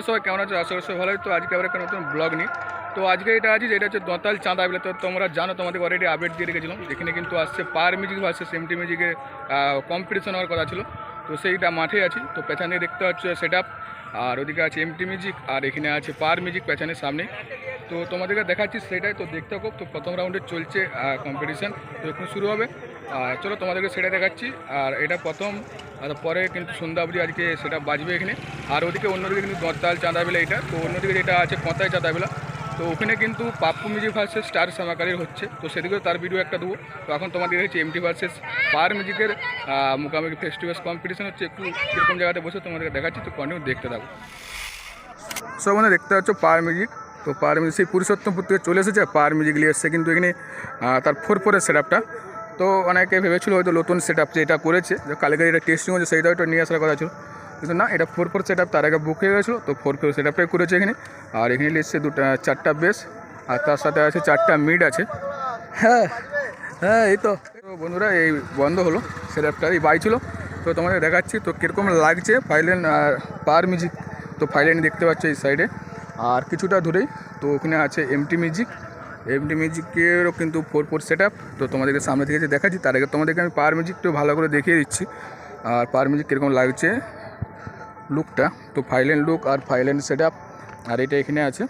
বন্ধুরা সবাই, কেমন আছো? আশা করি সবাই ভালোই তো আজকে আবার একটা নতুন ব্লগ নিই তো আজকে এটা আছে, যেটা হচ্ছে দঁতাল চাঁদা বলে। তো তোমরা জানো তোমাদের অলরেডি আপডেট দিয়ে রেখেছিলাম। এখানে কিন্তু আসছে পার মিউজিক ভার্সেস সেমটি মিউজিকের কম্পিটিশন হওয়ার কথা ছিল। তো সেইটা মাঠে আছি। তো পেছনে দেখতে পাচ্ছ সেট আর ওদিকে আছে এমটি মিউজিক আর এখানে আছে পার মিউজিক পেছনের সামনে। তো তোমাদেরকে দেখাচ্ছি সেটাই। তো দেখতে থাকো। তো প্রথম রাউন্ডে চলছে কম্পিটিশন তো এখন শুরু হবে। আর চলো তোমাদেরকে সেটা দেখাচ্ছি। আর এটা প্রথম আর পরে কিন্তু সন্ধ্যা অবধি আজকে সেটা বাজবে এখানে। আর ওদিকে অন্যদিকে কিন্তু দঁতাল চাঁদাবেলা এটা। তো অন্যদিকে যেটা আছে, কঁতাই চাঁদাবেলা। তো ওখানে কিন্তু পাপ্পু মিউজিক ভার্সেস স্টার সামাকারির হচ্ছে। তো সেদিকেও তার ভিডিও একটা দেবো। তো এখন তোমাদের হচ্ছে এমটি ভার্সেস পার মিউজিকের মুখামুখি ফেস টু কম্পিটিশন হচ্ছে। একটু কীরকম জায়গাতে বসে তোমাদেরকে দেখাচ্ছি, তো কন্টিনিউ দেখতে থাকো। সব মানে দেখতে পাচ্ছ পার মিউজিক। তো পার মিউজিক, সেই পুরুষোত্তমপুর থেকে চলে এসেছে। পার মিউজিক নিয়ে এসছে কিন্তু এখানে তার ফোর ফোরের সেট আপটা তো অনেকে ভেবেছিল হয়তো নতুন সেট আপ যেটা করেছে, যে কালকে যেটা টেস্টিং হচ্ছে সেইটাও একটা নিয়ে আসার কথা ছিল। কিন্তু না, এটা ফোর ফোর সেট আপ তার আগে বুক হয়ে গেছিল, তো ফোর ফোর সেট আপটাই করেছে এখানে। আর এখানে এসছে দুটা, চারটা বেস আর তার সাথে আছে চারটা মিড আছে। হ্যাঁ হ্যাঁ এই তো। তো বন্ধুরা, এই বন্ধ হলো সেট আপটা এই বাই ছিল। তো তোমাদের দেখাচ্ছি, তো কীরকম লাগছে ফাইলেন আর পার মিউজিক তো ফাইলেন দেখতে পাচ্ছ এই সাইডে আর কিছুটা দূরেই, তো ওখানে আছে এমটি মিউজিক এমটি মিউজিকেরও কিন্তু ফোর ফোর সেট তো তোমাদেরকে সামনে থেকে যে দেখাচ্ছি, তার আগে তোমাদেরকে আমি পার মিউজিকটা ভালো করে দেখিয়ে দিচ্ছি। আর পার মিউজিক কীরকম লাগছে লুকটা তো ফাইলেন লুক আর ফাইলেন সেট আর এটা এখানে আছে।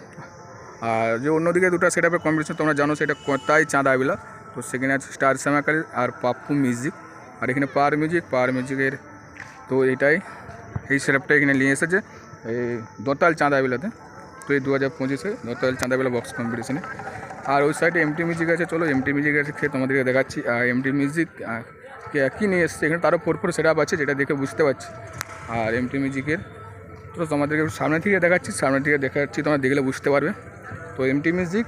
আর যে অন্যদিকে দুটো সেট আপের কম্পিটিশন তোমরা জানো, সেটা কোথায় চাঁদা বিলা তো সেখানে আছে স্টার শ্যামাকারি আর পাপ্পু মিউজিক আর এখানে পার মিউজিক পার মিউজিকের তো এটাই, এই সেট আপটা এখানে নিয়ে এসেছে, এই দোতাল চাঁদা চাঁদাবিলাতে তো এই দু হাজার পঁচিশে দোতাল চাঁদাবিলা বক্স কম্পিটিশনে আর ওই সাইডে এমটি মিউজিক আছে, চলো এমটি মিউজিক আছে তোমাদেরকে দেখাচ্ছি। আর এমটি মিউজিক কী নিয়ে এসছে? এখানে তারও ফোর ফোর সেট আছে, যেটা দেখে বুঝতে পারছি। আর এমটি মিউজিকের তো তোমাদেরকে সামনে থেকে দেখাচ্ছি, সামনে থেকে দেখাচ্ছি, তোমরা দেখলে বুঝতে পারবে। তো এমটি মিউজিক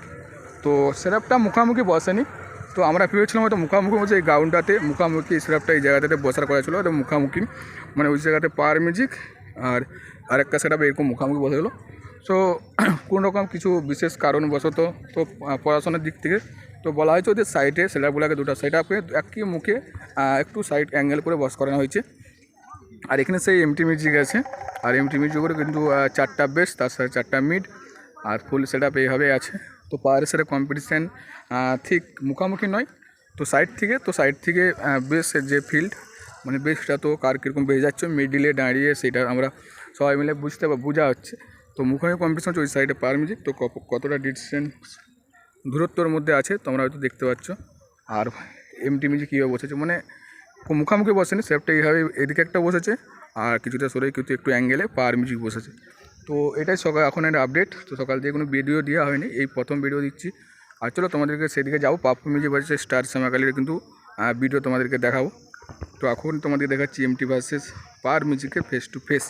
তো সেটআপটা মুখামুখি বসেনি। তো আমরা ভেবেছিলাম হয়তো মুখামুখি বলছে এই গ্রাউন্ডটাতে মুখামুখি সেটআপটা এই জায়গাটাতে বসার করা ছিল মুখামুখি। মানে ওই জায়গাতে পাওয়ার মিউজিক আর আরেকটা সেটআপ এরকম মুখামুখি বসে গেলো। সো রকম কিছু বিশেষ কারণবশত তো পড়াশোনার দিক থেকে তো বলা হয়েছে ওদের সাইডে সেটআপগুলোকে দুটো সেট আপে একই মুখে একটু সাইড অ্যাঙ্গেল করে বস করানো হয়েছে। আর এখানে সেই এমটি মিউজিক আছে। আর এমটি মিউজিকেরও কিন্তু চারটা বেস তার সাথে চারটা মিড আর ফুল সেট আপ এইভাবে আছে। তো পাহাড়ের সাথে কম্পিটিশান ঠিক মুখামুখি নয়। তো সাইড থেকে, তো সাইড থেকে বেস যে ফিল্ড মানে বেসটা তো কার কীরকম বেয়ে যাচ্ছে মিডিলে দাঁড়িয়ে সেটা আমরা সবাই মিলে বুঝতে বা, বোঝা হচ্ছে। তো মুখোমুখি কম্পিটিশন হচ্ছে ওই সাইডে পার মিউজিক তো কত- কতটা ডিস্টেন্স দূরত্বর মধ্যে আছে, তোমরা হয়তো দেখতে পাচ্ছ। আর এমটি মিউজিক কীভাবে বসেছে? মানে মুখামুখি বসেনি সেফটা এইভাবে এদিকে একটা বসেছে, আর কিছুটা সরে কিন্তু একটু অ্যাঙ্গেলে পার মিউজিক বসেছে। তো এটাই সকাল, এখন একটা আপডেট তো সকাল থেকে কোনো ভিডিও দেওয়া হয়নি, এই প্রথম ভিডিও দিচ্ছি। আর চলো তোমাদেরকে সেদিকে যাব পাপ্পু মিউজিক বসেছে স্টার শ্যামাকালির কিন্তু ভিডিও তোমাদেরকে দেখাবো। তো এখন তোমাদের দেখাচ্ছি এমটি ভার্সেস পার মিউজিকের ফেস টু ফেস